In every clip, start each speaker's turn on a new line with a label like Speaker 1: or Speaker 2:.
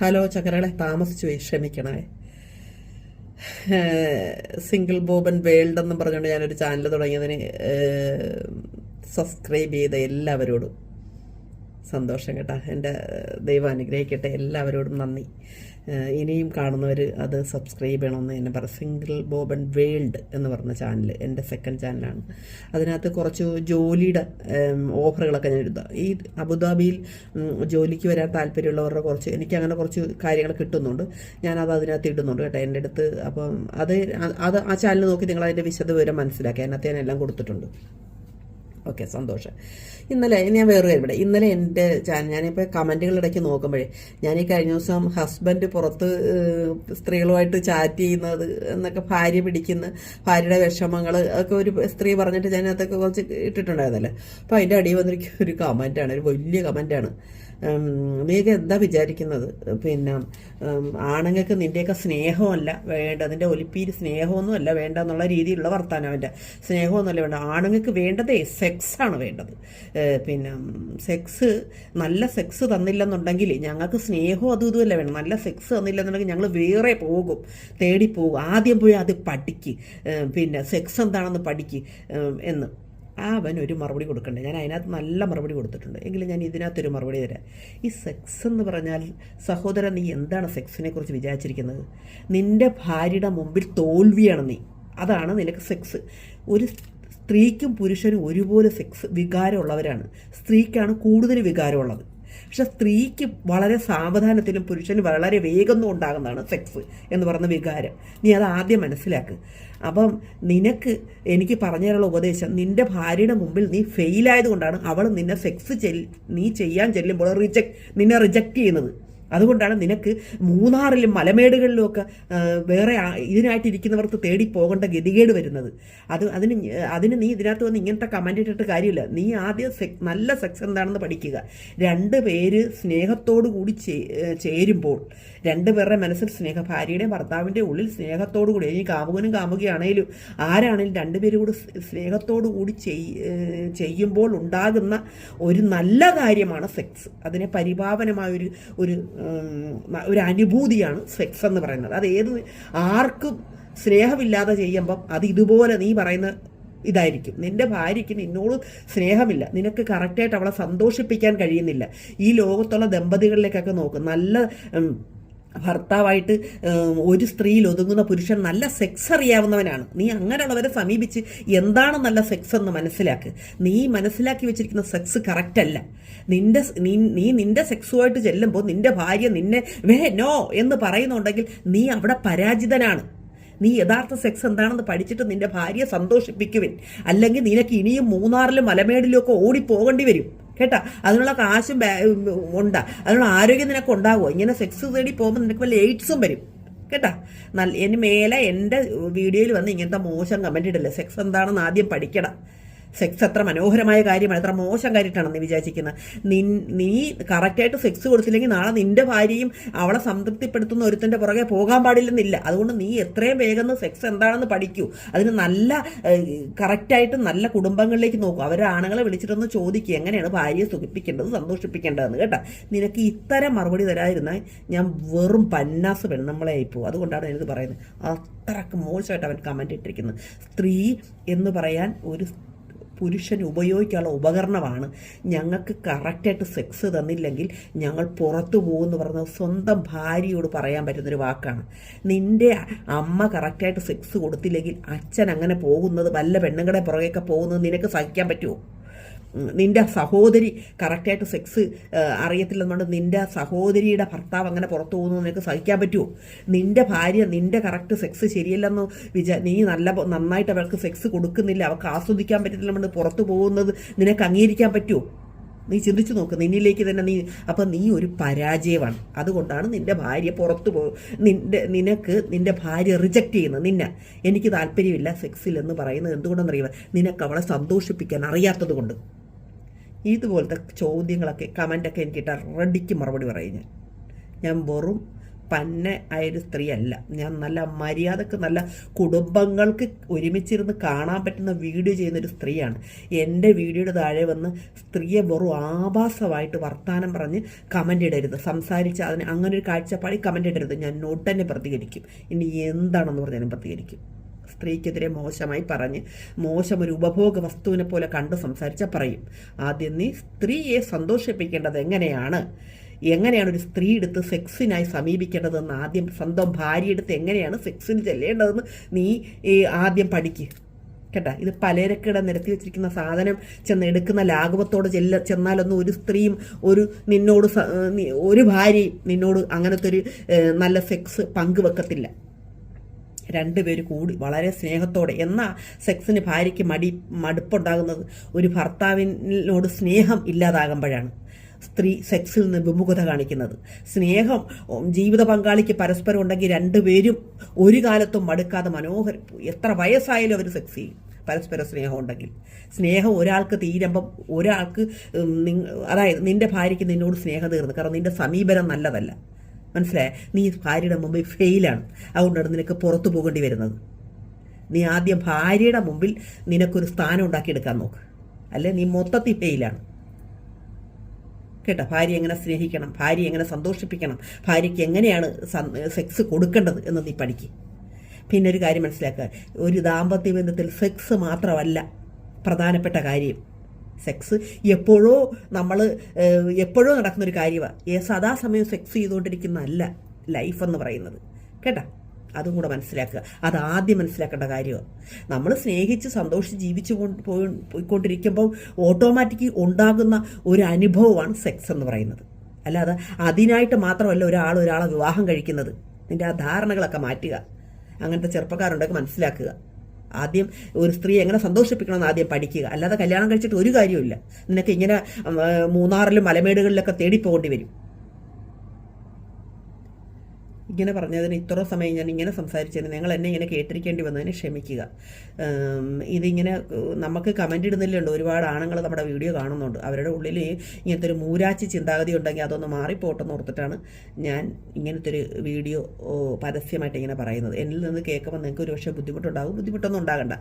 Speaker 1: Hello ചക്കരകളെ താമസിച്ചു പോയി ക്ഷമിക്കണേ. സിംഗിൾ ബോബൻ വേൾഡ് എന്ന് പറഞ്ഞുകൊണ്ട് ഞാനൊരു ചാനൽ തുടങ്ങിയതിന് സബ്സ്ക്രൈബ് ചെയ്ത എല്ലാവരോടും സന്തോഷം കേട്ടാ. എന്റെ ദൈവം അനുഗ്രഹിക്കട്ടെ എല്ലാവരോടും നന്ദി. ഇനിയും കാണുന്നവർ അത് സബ്സ്ക്രൈബ് ചെയ്യണമെന്ന് എന്നെ പറ. സിംഗിൾ ബോബൻ വേൾഡ് എന്ന് പറഞ്ഞ ചാനൽ എന്റെ സെക്കൻഡ് ചാനലാണ് അതിനകത്ത് കുറച്ച് ജോലിയുടെ ഓഫറുകളൊക്കെ ഞാൻ എഴുതാം ഈ അബുദാബിയിൽ ജോലിക്ക് വരാൻ താല്പര്യമുള്ളവരുടെ കുറച്ച് എനിക്ക് അങ്ങനെ കുറച്ച് കാര്യങ്ങൾ കിട്ടുന്നുണ്ട്. ഞാനത് അതിനകത്ത് ഇടുന്നുണ്ട് കേട്ടോ എന്റെ അടുത്ത്. അപ്പം അത് അത് ആ ചാനൽ നോക്കി നിങ്ങൾ അതിന്റെ വിശദ വിവരം മനസ്സിലാക്കി. അതിനകത്ത് ഞാൻ എല്ലാം കൊടുത്തിട്ടുണ്ട്. ഓക്കെ സന്തോഷം. ഇന്നലെ ഞാൻ വേറെ ഇവിടെ ഇന്നലെ എന്റെ ചാനൽ ഞാനിപ്പോൾ കമന്റുകൾ ഇടയ്ക്ക് നോക്കുമ്പോഴേ ഞാൻ ഈ കഴിഞ്ഞ ദിവസം ഹസ്ബൻഡ് പുറത്ത് സ്ത്രീകളുമായിട്ട് ചാറ്റ് ചെയ്യുന്നത് എന്നൊക്കെ ഭാര്യ പിടിക്കുന്ന ഭാര്യയുടെ വിഷമങ്ങൾ ഒക്കെ ഒരു സ്ത്രീ പറഞ്ഞിട്ട് ഞാൻ അതൊക്കെ കുറച്ച് ഇട്ടിട്ടുണ്ടായിരുന്നല്ലേ. അപ്പോൾ അതിന്റെ അടിയിൽ വന്നിരിക്കുന്ന ഒരു കമന്റാണ് ഒരു വലിയ കമന്റാണ് നീയൊക്കെ എന്താ വിചാരിക്കുന്നത്? പിന്നെ ആണുങ്ങൾക്ക് നിന്റെയൊക്കെ സ്നേഹമല്ല വേണ്ട അതിന്റെ ഒലിപ്പീര് സ്നേഹമൊന്നും അല്ല വേണ്ട എന്നുള്ള രീതിയിലുള്ള വർത്താനം അവന്റെ സ്നേഹമൊന്നുമല്ല വേണ്ട ആണുങ്ങൾക്ക് വേണ്ടതേ സെക്സാണ് വേണ്ടത്. പിന്നെ സെക്സ് നല്ല സെക്സ് തന്നില്ലെന്നുണ്ടെങ്കിൽ ഞങ്ങൾക്ക് സ്നേഹവും അതും ഇതുമല്ല വേണം നല്ല സെക്സ് തന്നില്ലെന്നുണ്ടെങ്കിൽ ഞങ്ങൾ വേറെ പോകും തേടി പോകും. ആദ്യം പോയി അത് പഠിക്ക്. പിന്നെ സെക്സ് എന്താണെന്ന് പഠിക്ക്. ഏഹ്, അവൻ ഒരു മറുപടി കൊടുക്കണ്ടേ? ഞാൻ അതിനകത്ത് നല്ല മറുപടി കൊടുത്തിട്ടുണ്ട്. എങ്കിലും ഞാൻ ഇതിനകത്തൊരു മറുപടി തരാം. ഈ സെക്സ് എന്ന് പറഞ്ഞാൽ സഹോദരൻ നീ എന്താണ് സെക്സിനെ കുറിച്ച് വിചാരിച്ചിരിക്കുന്നത്? നിന്റെ ഭാര്യയുടെ മുമ്പിൽ തോൽവിയാണ് നീ. അതാണ് നിനക്ക് സെക്സ് ഒരു സ്ത്രീക്കും പുരുഷനും ഒരുപോലെ സെക്സ് വികാരമുള്ളവരാണ്. സ്ത്രീക്കാണ് കൂടുതൽ വികാരമുള്ളത്. പക്ഷെ സ്ത്രീക്ക് വളരെ സാവധാനത്തിലും പുരുഷന് വളരെ വേഗം ഉണ്ടാകുന്നതാണ് സെക്സ് എന്ന് പറയുന്ന വികാരം. നീ അത് ആദ്യം മനസ്സിലാക്ക്. അപ്പം നിനക്ക് എനിക്ക് പറഞ്ഞു തരാനുള്ള ഉപദേശം നിന്റെ ഭാര്യയുടെ മുമ്പിൽ നീ ഫെയിലായത് കൊണ്ടാണ് അവൾ നിന്നെ സെക്സ് ചെൽ നീ ചെയ്യാൻ ചെല്ലുമ്പോൾ റിജക്ട് നിന്നെ റിജക്റ്റ് ചെയ്യുന്നത്. അതുകൊണ്ടാണ് നിനക്ക് മൂന്നാറിലും മലമേടുകളിലും ഒക്കെ വേറെ ഇതിനായിട്ട് ഇതിനായിട്ടിരിക്കുന്നവർക്ക് തേടി പോകേണ്ട ഗതികേട് വരുന്നത്. അത് അതിന് അതിന് നീ ഇതിനകത്ത് വന്ന് ഇങ്ങനത്തെ കമന്റ് ഇട്ടിട്ട് കാര്യമില്ല. നീ ആദ്യം നല്ല സെക്സ് എന്താണെന്ന് പഠിക്കുക. രണ്ട് പേര് സ്നേഹത്തോടു കൂടി ചേരുമ്പോൾ രണ്ട് പേരുടെ മനസ്സിൽ സ്നേഹ ഭാര്യയുടെ ഭർത്താവിന്റെ ഉള്ളിൽ സ്നേഹത്തോടു കൂടി ഇനി കാമുകനും കാമുകയാണേലും ആരാണേലും രണ്ടുപേരും കൂടി സ്നേഹത്തോടു കൂടി ചെയ്- ചെയ്യുമ്പോൾ ഉണ്ടാകുന്ന ഒരു നല്ല കാര്യമാണ് സെക്സ് അതിനെ പരിപാവനമായ ഒരു ഒരു ഒരു അനുഭൂതിയാണ് സെക്സ് എന്ന് പറയുന്നത്. അത് ഏത് ആർക്കും സ്നേഹമില്ലാതെ ചെയ്യുമ്പം അത് ഇതുപോലെ നീ പറയുന്ന ഇതായിരിക്കും. നിന്റെ ഭാര്യയ്ക്ക് നിന്നോട് സ്നേഹമില്ല. നിനക്ക് കറക്റ്റായിട്ട് അവളെ സന്തോഷിപ്പിക്കാൻ കഴിയുന്നില്ല. ഈ ലോകത്തുള്ള ദമ്പതികളിലേക്കൊക്കെ നോക്കും. നല്ല ഭർത്താവായിട്ട് ഒരു സ്ത്രീയിൽ ഒതുങ്ങുന്ന പുരുഷൻ നല്ല സെക്സ് അറിയാവുന്നവനാണ്. നീ അങ്ങനെയുള്ളവരെ സമീപിച്ച് എന്താണ് നല്ല സെക്സ് എന്ന് മനസ്സിലാക്ക്. നീ മനസ്സിലാക്കി വെച്ചിരിക്കുന്ന സെക്സ് കറക്റ്റ് അല്ല. നിന്റെ നീ നിന്റെ സെക്സുമായിട്ട് ചെല്ലുമ്പോൾ നിന്റെ ഭാര്യ നിന്നെ വേ നോ എന്ന് പറയുന്നുണ്ടെങ്കിൽ നീ അവിടെ പരാജിതനാണ്. നീ യഥാർത്ഥ സെക്സ് എന്താണെന്ന് പഠിച്ചിട്ട് നിന്റെ ഭാര്യയെ സന്തോഷിപ്പിക്കുവിൻ. അല്ലെങ്കിൽ നിനക്ക് ഇനിയും മൂന്നാറിലും മലമേടിലും ഒക്കെ ഓടിപ്പോകേണ്ടി വരും. കേട്ടാ? അതിനുള്ള കാശും ഉണ്ടാ. അതിനുള്ള ആരോഗ്യം നിനക്ക് ഉണ്ടാകുമോ ഇങ്ങനെ സെക്സ് തേടി പോകുമ്പോൾ നിനക്ക് വല്ല എയ്ഡ്സും വരും. കേട്ടാ? നല്ല ഇനി മേലെ എന്റെ വീഡിയോയിൽ വന്ന് ഇങ്ങനത്തെ മോശം കമന്റ് ഇടല്ലേ? സെക്സ് എന്താണെന്ന് ആദ്യം പഠിക്കണം. സെക്സ് എത്ര മനോഹരമായ കാര്യമാണ്. എത്ര മോശം കാര്യമായിട്ടാണ് നീ വിചാരിക്കുന്നത് നി നീ കറക്റ്റായിട്ട് സെക്സ് കൊടുത്തില്ലെങ്കിൽ നാളെ നിന്റെ ഭാര്യയും അവളെ സംതൃപ്തിപ്പെടുത്തുന്ന ഒരുത്തന്റെ പുറകെ പോകാൻ പാടില്ലെന്നില്ല. അതുകൊണ്ട് നീ എത്രയും വേഗം സെക്സ് എന്താണെന്ന് പഠിക്കൂ. അതിന് നല്ല കറക്റ്റായിട്ട് നല്ല കുടുംബങ്ങളിലേക്ക് നോക്കൂ. അവരെ ആണുങ്ങളെ വിളിച്ചിട്ടൊന്ന് ചോദിക്കുക എങ്ങനെയാണ് ഭാര്യയെ സുഖിപ്പിക്കേണ്ടത് സന്തോഷിപ്പിക്കേണ്ടതെന്ന് കേട്ടോ. നിനക്ക് ഇത്തരം മറുപടി തരാതിരുന്നാൽ ഞാൻ വെറും പന്നാസ് പെണ്ണുമ്പളെ പോകും. അതുകൊണ്ടാണ് ഞാനിത് പറയുന്നത്. അത്രയ്ക്ക് മോശമായിട്ട് അവൻ കമന്റ് ഇട്ടിരിക്കുന്നത്. സ്ത്രീ എന്ന് പറയാൻ ഒരു പുരുഷന് ഉപയോഗിക്കാനുള്ള ഉപകരണമാണ്. ഞങ്ങൾക്ക് കറക്റ്റായിട്ട് സെക്സ് തന്നില്ലെങ്കിൽ ഞങ്ങൾ പുറത്തു പോകുമെന്ന് പറഞ്ഞത് സ്വന്തം ഭാര്യയോട് പറയാൻ പറ്റുന്നൊരു വാക്കാണ്. നിന്റെ അമ്മ കറക്റ്റായിട്ട് സെക്സ് കൊടുത്തില്ലെങ്കിൽ അച്ഛൻ അങ്ങനെ പോകുന്നത് വല്ല പെണ്ണുങ്ങളുടെ പുറകെയൊക്കെ പോകുന്നത് നിനക്ക് സഹിക്കാൻ പറ്റുമോ നിന്റെ സഹോദരി കറക്റ്റായിട്ട് സെക്സ് അറിയത്തില്ലെന്നുകൊണ്ട് നിന്റെ സഹോദരിയുടെ ഭർത്താവ് അങ്ങനെ പുറത്തു പോകുന്നു നിനക്ക് സഹിക്കാൻ പറ്റുമോ നിന്റെ ഭാര്യ നിന്റെ കറക്റ്റ് സെക്സ് ശരിയല്ലെന്ന് വിചാ നീ നല്ല നന്നായിട്ട് അവൾക്ക് സെക്സ് കൊടുക്കുന്നില്ല. അവൾക്ക് ആസ്വദിക്കാൻ പറ്റുന്നില്ല പുറത്തു പോകുന്നത് നിനക്ക് അംഗീകരിക്കാൻ പറ്റുമോ നീ ചിന്തിച്ചു നോക്ക്. നിന്നിലേക്ക് തന്നെ നീ അപ്പം നീ ഒരു പരാജയമാണ് അതുകൊണ്ടാണ് നിന്റെ ഭാര്യ പുറത്തു പോ നിന്റെ നിനക്ക് നിന്റെ ഭാര്യ റിജക്റ്റ് ചെയ്യുന്നത്. നിന്നെ എനിക്ക് താല്പര്യമില്ല സെക്സിൽ എന്ന് പറയുന്നത്. എന്തുകൊണ്ടെന്നറിയുക നിനക്ക് അവളെ സന്തോഷിപ്പിക്കാൻ അറിയാത്തത് കൊണ്ട്. ഇതുപോലത്തെ ചോദ്യങ്ങളൊക്കെ കമന്റൊക്കെ എനിക്കിട്ട് റെഡിക്ക് മറുപടി പറയും ഞാൻ. ഞാൻ വെറും പന്ന ആയൊരു സ്ത്രീയല്ല. ഞാൻ നല്ല മര്യാദയ്ക്ക് നല്ല കുടുംബങ്ങൾക്ക് ഒരുമിച്ചിരുന്ന് കാണാൻ പറ്റുന്ന വീഡിയോ ചെയ്യുന്ന ഒരു സ്ത്രീയാണ്. എന്റെ വീഡിയോയുടെ താഴെ വന്ന് സ്ത്രീയെ വെറും ആഭാസമായിട്ട് വർത്തമാനം പറഞ്ഞ് കമന്റ് ഇടരുത്. സംസാരിച്ച് അതിന് അങ്ങനെ ഒരു കാഴ്ചപ്പാടി കമന്റ് ഇടരുത്. ഞാൻ നോട്ട് തന്നെ പ്രതികരിക്കും. ഇനി എന്താണെന്ന് പറഞ്ഞാലും പ്രതികരിക്കും. സ്ത്രീക്കെതിരെ മോശമായി പറഞ്ഞ് മോശം ഒരു ഉപഭോഗ വസ്തുവിനെ പോലെ കണ്ടു സംസാരിച്ച പറയും. ആദ്യം നീ സ്ത്രീയെ സന്തോഷിപ്പിക്കേണ്ടത് എങ്ങനെയാണ്? എങ്ങനെയാണ് ഒരു സ്ത്രീ എടുത്ത് സെക്സിനായി സമീപിക്കേണ്ടതെന്ന് ആദ്യം സ്വന്തം ഭാര്യ എടുത്ത് എങ്ങനെയാണ് സെക്സിന് ചെല്ലേണ്ടതെന്ന് നീ ആദ്യം പഠിക്ക്. കേട്ടാ? ഇത് പലരക്കിട നിരത്തി വെച്ചിരിക്കുന്ന സാധനം ചെന്ന് എടുക്കുന്ന ലാഘവത്തോട് ചെല്ല ചെന്നാലൊന്നും ഒരു സ്ത്രീയും ഒരു നിന്നോട് ഒരു ഭാര്യയും നിന്നോട് അങ്ങനത്തെ ഒരു നല്ല സെക്സ് പങ്കുവെക്കത്തില്ല. രണ്ടുപേര് കൂടി വളരെ സ്നേഹത്തോടെ എന്നാ സെക്സിന് ഭാര്യയ്ക്ക് മടി മടുപ്പുണ്ടാകുന്നത്? ഒരു ഭർത്താവിനോട് സ്നേഹം ഇല്ലാതാകുമ്പോഴാണ് സ്ത്രീ സെക്സിൽ നിന്ന് വിമുഖത കാണിക്കുന്നത്. സ്നേഹം ജീവിത പങ്കാളിക്ക് പരസ്പരം ഉണ്ടെങ്കിൽ രണ്ടുപേരും ഒരു കാലത്തും മടുക്കാതെ മനോഹരം എത്ര വയസ്സായാലും അവർ സെക്സ് ചെയ്യും പരസ്പര സ്നേഹം ഉണ്ടെങ്കിൽ. സ്നേഹം ഒരാൾക്ക് തീരുമ്പം ഒരാൾക്ക് അതായത് നിന്റെ ഭാര്യയ്ക്ക് നിന്നോട് സ്നേഹം തീർന്നു. കാരണം നിന്റെ സമീപനം നല്ലതല്ല. മനസ്സിലായ? നീ ഭാര്യയുടെ മുമ്പിൽ ഫെയിലാണ് അതുകൊണ്ടാണ് നിനക്ക് പുറത്തു പോകേണ്ടി വരുന്നത്. നീ ആദ്യം ഭാര്യയുടെ മുമ്പിൽ നിനക്കൊരു സ്ഥാനം ഉണ്ടാക്കിയെടുക്കാൻ നോക്ക്. അല്ലെ? നീ മൊത്തത്തിൽ ഫെയിലാണ് കേട്ടോ? ഭാര്യ എങ്ങനെ സ്നേഹിക്കണം? ഭാര്യ എങ്ങനെ സന്തോഷിപ്പിക്കണം? ഭാര്യയ്ക്ക് എങ്ങനെയാണ് സെക്സ് കൊടുക്കേണ്ടത് എന്ന് നീ പഠിക്കും. പിന്നെ ഒരു കാര്യം മനസ്സിലാക്കുക ഒരു ദാമ്പത്യ ബന്ധത്തിൽ സെക്സ് മാത്രമല്ല പ്രധാനപ്പെട്ട കാര്യം. സെക്സ് എപ്പോഴോ നമ്മൾ എപ്പോഴോ നടക്കുന്ന ഒരു കാര്യമാണ് സദാസമയം സെക്സ് ചെയ്തുകൊണ്ടിരിക്കുന്നതല്ല ലൈഫ് എന്ന് പറയുന്നത്. കേട്ടോ? അതും കൂടെ മനസ്സിലാക്കുക. അത് ആദ്യം മനസ്സിലാക്കേണ്ട കാര്യമാണ് നമ്മൾ സ്നേഹിച്ച് സന്തോഷിച്ച് ജീവിച്ചു കൊണ്ട് പോയി പോയിക്കൊണ്ടിരിക്കുമ്പോൾ ഓട്ടോമാറ്റിക്കി ഉണ്ടാകുന്ന ഒരു അനുഭവമാണ് സെക്സ് എന്ന് പറയുന്നത്. അല്ലാതെ അതിനായിട്ട് മാത്രമല്ല ഒരാൾ ഒരാളെ വിവാഹം കഴിക്കുന്നത്. നിന്റെ ആ ധാരണകളൊക്കെ മാറ്റുക. അങ്ങനത്തെ ചെറുപ്പക്കാരുണ്ടൊക്കെ മനസ്സിലാക്കുക. ആദ്യം ഒരു സ്ത്രീ എങ്ങനെ സന്തോഷിപ്പിക്കണമെന്ന് ആദ്യം പഠിക്കുക. അല്ലാതെ കല്യാണം കഴിച്ചിട്ട് ഒരു കാര്യമില്ല നിനക്ക് ഇങ്ങനെ മൂന്നാറിലും മലമേടുകളിലൊക്കെ തേടിപ്പോകേണ്ടി വരും. ഇങ്ങനെ പറഞ്ഞതിന് ഇത്ര സമയം ഞാൻ ഇങ്ങനെ സംസാരിച്ചതിന് നിങ്ങൾ എന്നെ ഇങ്ങനെ കേട്ടിരിക്കേണ്ടി വന്നതിന് ക്ഷമിക്കുക. ഇതിങ്ങനെ നമുക്ക് കമന്റ് ഇടുന്നില്ലുണ്ട്. ഒരുപാട് ആണുങ്ങൾ നമ്മുടെ വീഡിയോ കാണുന്നുണ്ട്. അവരുടെ ഉള്ളിൽ ഇങ്ങനത്തെ ഒരു മൂരാച്ചി ചിന്താഗതി ഉണ്ടെങ്കിൽ അതൊന്ന് മാറിപ്പോട്ടെന്ന് ഓർത്തിട്ടാണ് ഞാൻ ഇങ്ങനത്തെ ഒരു വീഡിയോ പരസ്യമായിട്ട് ഇങ്ങനെ പറയുന്നത്. എന്നിൽ നിന്ന് കേൾക്കുമ്പോൾ നിങ്ങൾക്ക് ഒരു പക്ഷേ ബുദ്ധിമുട്ടുണ്ടാകും. ബുദ്ധിമുട്ടൊന്നും ഉണ്ടാകണ്ട.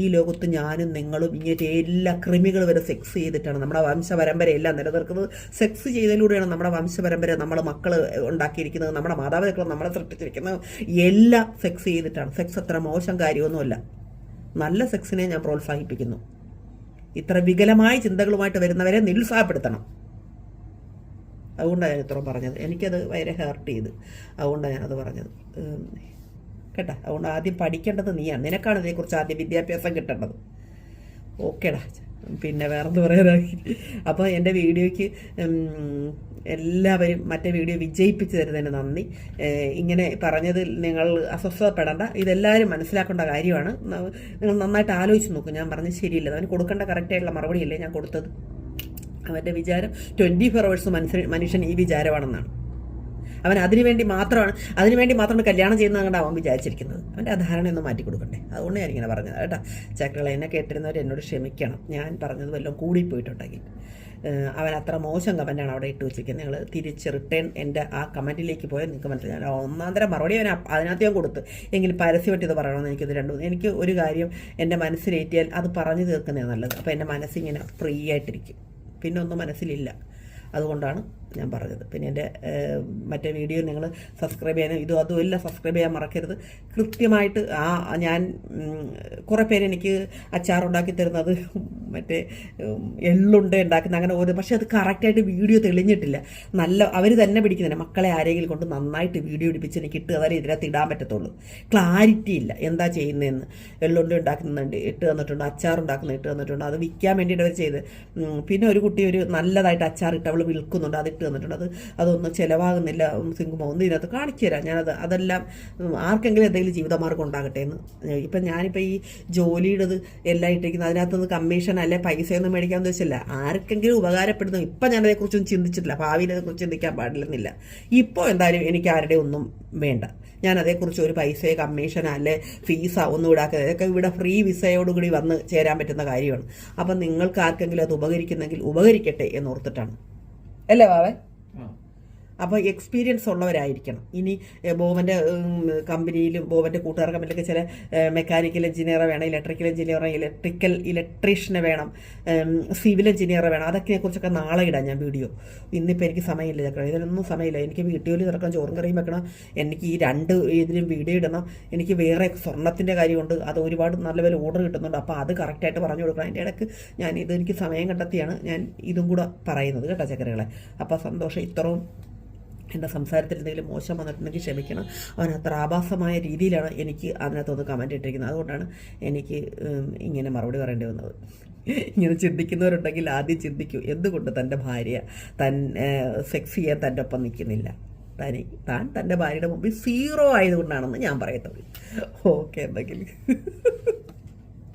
Speaker 1: ഈ ലോകത്ത് ഞാനും നിങ്ങളും ഇങ്ങനത്തെ എല്ലാ ക്രിമികൾ വരെ സെക്സ് ചെയ്തിട്ടാണ് നമ്മുടെ വംശപരമ്പരയെല്ലാം നിലനിർത്തുന്നത് സെക്സ് ചെയ്തതിലൂടെയാണ് നമ്മുടെ വംശപരമ്പര നമ്മുടെ മക്കൾ ഉണ്ടാക്കിയിരിക്കുന്നത്. നമ്മുടെ മാതാപിതാക്കൾ നമ്മളെ സൃഷ്ടിച്ചിരിക്കുന്നത്. എല്ലാം സെക്സ് ചെയ്തിട്ടാണ്. സെക്സ് അത്ര മോശം കാര്യമൊന്നുമല്ല. നല്ല സെക്സിനെ ഞാൻ പ്രോത്സാഹിപ്പിക്കുന്നു. ഇത്ര വികലമായ ചിന്തകളുമായിട്ട് വരുന്നവരെ നിരുത്സാഹപ്പെടുത്തണം. അതുകൊണ്ടാണ് ഞാൻ ഇത്രയും പറഞ്ഞത്. എനിക്കത് വളരെ ഹേർട്ട് ചെയ്ത്. അതുകൊണ്ടാണ് ഞാനത് പറഞ്ഞത്. കേട്ടോ? അതുകൊണ്ട് ആദ്യം പഠിക്കേണ്ടത് നീയാണ്. നിനക്കാണ് ഇതിനെക്കുറിച്ച് ആദ്യം വിദ്യാഭ്യാസം കിട്ടേണ്ടത്. ഓക്കേടാ. പിന്നെ വേറെന്ത് പറയാനാക്കി അപ്പോൾ എന്റെ വീഡിയോയ്ക്ക് എല്ലാവരും മറ്റേ വീഡിയോ വിജയിപ്പിച്ചു തരുന്നതിന് നന്ദി. ഇങ്ങനെ പറഞ്ഞതിൽ നിങ്ങൾ അസ്വസ്ഥപ്പെടേണ്ട. ഇതെല്ലാവരും മനസ്സിലാക്കേണ്ട കാര്യമാണ്. നിങ്ങൾ നന്നായിട്ട് ആലോചിച്ച് നോക്കും. ഞാൻ പറഞ്ഞത് ശരിയില്ല. അവന് കൊടുക്കേണ്ട കറക്റ്റായിട്ടുള്ള മറുപടിയല്ലേ ഞാൻ കൊടുത്തത്. അവന്റെ വിചാരം ട്വന്റി ഫോർ അവേഴ്സ് മനുഷ്യൻ ഈ വിചാരമാണെന്നാണ്. അവൻ അതിനുവേണ്ടി മാത്രമാണ് അതിനുവേണ്ടി മാത്രമാണ് കല്യാണം ചെയ്യുന്നത് അവൻ വിചാരിച്ചിരിക്കുന്നത്. അവന്റെ ആ ധാരണയൊന്നും മാറ്റി കൊടുക്കണ്ടേ? അതുകൊണ്ട് ഞാനിങ്ങനെ പറഞ്ഞത് കേട്ടോ. ചക്രകളെ എന്നെ കേട്ടിരുന്നവർ എന്നോട് ക്ഷമിക്കണം. ഞാൻ പറഞ്ഞത് വല്ലതും കൂടിപ്പോയിട്ടുണ്ടെങ്കിൽ അവൻ അത്ര മോശം കമന്റാണ് അവിടെ ഇട്ട് വെച്ചിരിക്കുന്നത്. നിങ്ങൾ തിരിച്ച് റിട്ടേൺ എന്റെ ആ കമന്റിലേക്ക് പോയാൽ നിങ്ങൾക്ക് മനസ്സിലായി. ഒന്നാന്തരം ഒന്നാം തരം മറുപടി അവൻ അതിനകത്ത് ഞാൻ കൊടുത്ത്. എങ്കിലും പരസ്യമായിട്ട് ഇത് പറയണമെന്ന് എനിക്കിത് രണ്ടും എനിക്ക് ഒരു കാര്യം എന്റെ മനസ്സിലേറ്റിയാൽ അത് പറഞ്ഞു തീർക്കുന്നതാണ് നല്ലത്. അപ്പോൾ എന്റെ മനസ്സിങ്ങനെ ഫ്രീ ആയിട്ടിരിക്കും. പിന്നെ ഒന്നും മനസ്സിലില്ല. അതുകൊണ്ടാണ് ഞാൻ പറഞ്ഞത്. പിന്നെ എന്റെ മറ്റേ വീഡിയോ നിങ്ങൾ സബ്സ്ക്രൈബ് ചെയ്യാനും ഇതും അതും എല്ലാം സബ്സ്ക്രൈബ് ചെയ്യാൻ മറക്കരുത്. കൃത്യമായിട്ട് ആ ഞാൻ കുറേ പേരെനിക്ക് അച്ചാറുണ്ടാക്കി തരുന്നത് മറ്റേ എള്ളുണ്ട് ഉണ്ടാക്കുന്ന അങ്ങനെ ഓരോ പക്ഷേ അത് കറക്റ്റായിട്ട് വീഡിയോ തെളിഞ്ഞിട്ടില്ല. നല്ല അവർ തന്നെ പിടിക്കുന്നില്ല മക്കളെ ആരെങ്കിലും കൊണ്ട് നന്നായിട്ട് വീഡിയോ പിടിപ്പിച്ച് എനിക്ക് ഇട്ട് അതായത് ഇതിനകത്ത് ഇടാൻ പറ്റത്തുള്ളൂ. ക്ലാരിറ്റി ഇല്ല. എന്താ ചെയ്യുന്നതെന്ന്. എള്ളുണ്ട് ഉണ്ടാക്കുന്നുണ്ട്. ഇട്ട് തന്നിട്ടുണ്ട്. അച്ചാർ ഉണ്ടാക്കുന്ന ഇട്ട് തന്നിട്ടുണ്ട്. അത് വിൽക്കാൻ വേണ്ടിയിട്ട് അവർ ചെയ്ത്. പിന്നെ ഒരു കുട്ടി ഒരു നല്ലതായിട്ട് അച്ചാർ ഇട്ട് അവൾ വിൽക്കുന്നുണ്ട്. അത് ഇട്ട് തന്നിട്ടുണ്ട്. അത് അതൊന്നും ചിലവാകുന്നില്ല. സിംഗുമോ ഒന്ന് ഇതിനകത്ത് കാണിച്ചു തരാം. ഞാനത് അതെല്ലാം ആർക്കെങ്കിലും എന്തെങ്കിലും ജീവിതമാർഗം ഉണ്ടാകട്ടെ എന്ന്. ഇപ്പം ഞാനിപ്പോൾ ഈ ജോലിയുടേത് എല്ലാം ഇട്ടിരിക്കുന്നത് അതിനകത്തുനിന്ന് കമ്മീഷൻ അല്ലെ പൈസയൊന്നും മേടിക്കാമെന്ന് വെച്ചില്ല. ആർക്കെങ്കിലും ഉപകാരപ്പെടുന്നു ഇപ്പം ഞാനതേക്കുറിച്ചൊന്നും ചിന്തിച്ചിട്ടില്ല. ഭാവിയിൽ അതേക്കുറിച്ച് ചിന്തിക്കാൻ പാടില്ലെന്നില്ല. ഇപ്പോൾ എന്തായാലും എനിക്ക് ആരുടെ ഒന്നും വേണ്ട. ഞാൻ അതേക്കുറിച്ച് ഒരു പൈസയോ കമ്മീഷനോ അല്ലെ ഫീസോ ഒന്നും ഈടാക്കുക ഇതൊക്കെ ഇവിടെ ഫ്രീ വിസയോടുകൂടി വന്ന് ചേരാൻ പറ്റുന്ന കാര്യമാണ്. അപ്പം നിങ്ങൾക്ക് ആർക്കെങ്കിലും അത് ഉപകരിക്കുന്നെങ്കിൽ ഉപകരിക്കട്ടെ എന്നോർത്തിട്ടാണ് അല്ലേ വാവേ
Speaker 2: ആ.
Speaker 1: അപ്പോൾ എക്സ്പീരിയൻസ് ഉള്ളവരായിരിക്കണം. ഇനി ബോബന്റെ കമ്പനിയിലും ബോബന്റെ കൂട്ടുകാർ കമ്പനിയിലൊക്കെ ചില മെക്കാനിക്കൽ എഞ്ചിനീയറെ വേണം ഇലക്ട്രിക്കൽ എഞ്ചിനീയറെ ഇലക്ട്രിക്കൽ ഇലക്ട്രീഷ്യനെ വേണം സിവിൽ എഞ്ചിനീയറെ വേണം. അതൊക്കെ കുറിച്ചൊക്കെ നാളെ ഇടാം ഞാൻ വീഡിയോ ഇന്നിപ്പോൾ എനിക്ക് സമയമില്ല ചക്ര. ഇതിനൊന്നും സമയമില്ല. എനിക്ക് വീട്ടുജോലി നടക്കണം ചോറും കറിയും വെക്കണം. എനിക്ക് ഈ രണ്ട് ഇതിലും വീഡിയോ ഇടണം. എനിക്ക് വേറെ സ്വർണത്തിന്റെ കാര്യമുണ്ട്. അത് ഒരുപാട് നല്ല വില ഓർഡർ കിട്ടുന്നുണ്ട്. അപ്പോൾ അത് കറക്റ്റായിട്ട് പറഞ്ഞു കൊടുക്കണം. അതിന്റെ ഇടയ്ക്ക് ഞാൻ ഇത് എനിക്ക് സമയം കണ്ടെത്തിയാണ് ഞാൻ ഇതും കൂടെ പറയുന്നത് കേട്ടോ ചക്കരകളെ അപ്പോൾ സന്തോഷം. ഇത്രയും എന്റെ സംസാരത്തിൽ എന്തെങ്കിലും മോശം വന്നിട്ടുണ്ടെങ്കിൽ ക്ഷമിക്കണം. അവൻ അത്ര ആഭാസമായ രീതിയിലാണ് എനിക്ക് അതിനകത്തൊന്ന് കമന്റ് ഇട്ടിരിക്കുന്നത്. അതുകൊണ്ടാണ് എനിക്ക് ഇങ്ങനെ മറുപടി പറയേണ്ടി വന്നത്. ഇങ്ങനെ ചിന്തിക്കുന്നവരുണ്ടെങ്കിൽ ആദ്യം ചിന്തിക്കൂ എന്തുകൊണ്ട് തന്റെ ഭാര്യ തൻ സെക്സ് ചെയ്യാൻ തന്റെ ഒപ്പം നിൽക്കുന്നില്ല? തനി താൻ തന്റെ ഭാര്യയുടെ മുമ്പിൽ സീറോ ആയതുകൊണ്ടാണെന്ന് ഞാൻ പറയത്തുള്ളൂ. ഓക്കെ എന്തെങ്കിലും.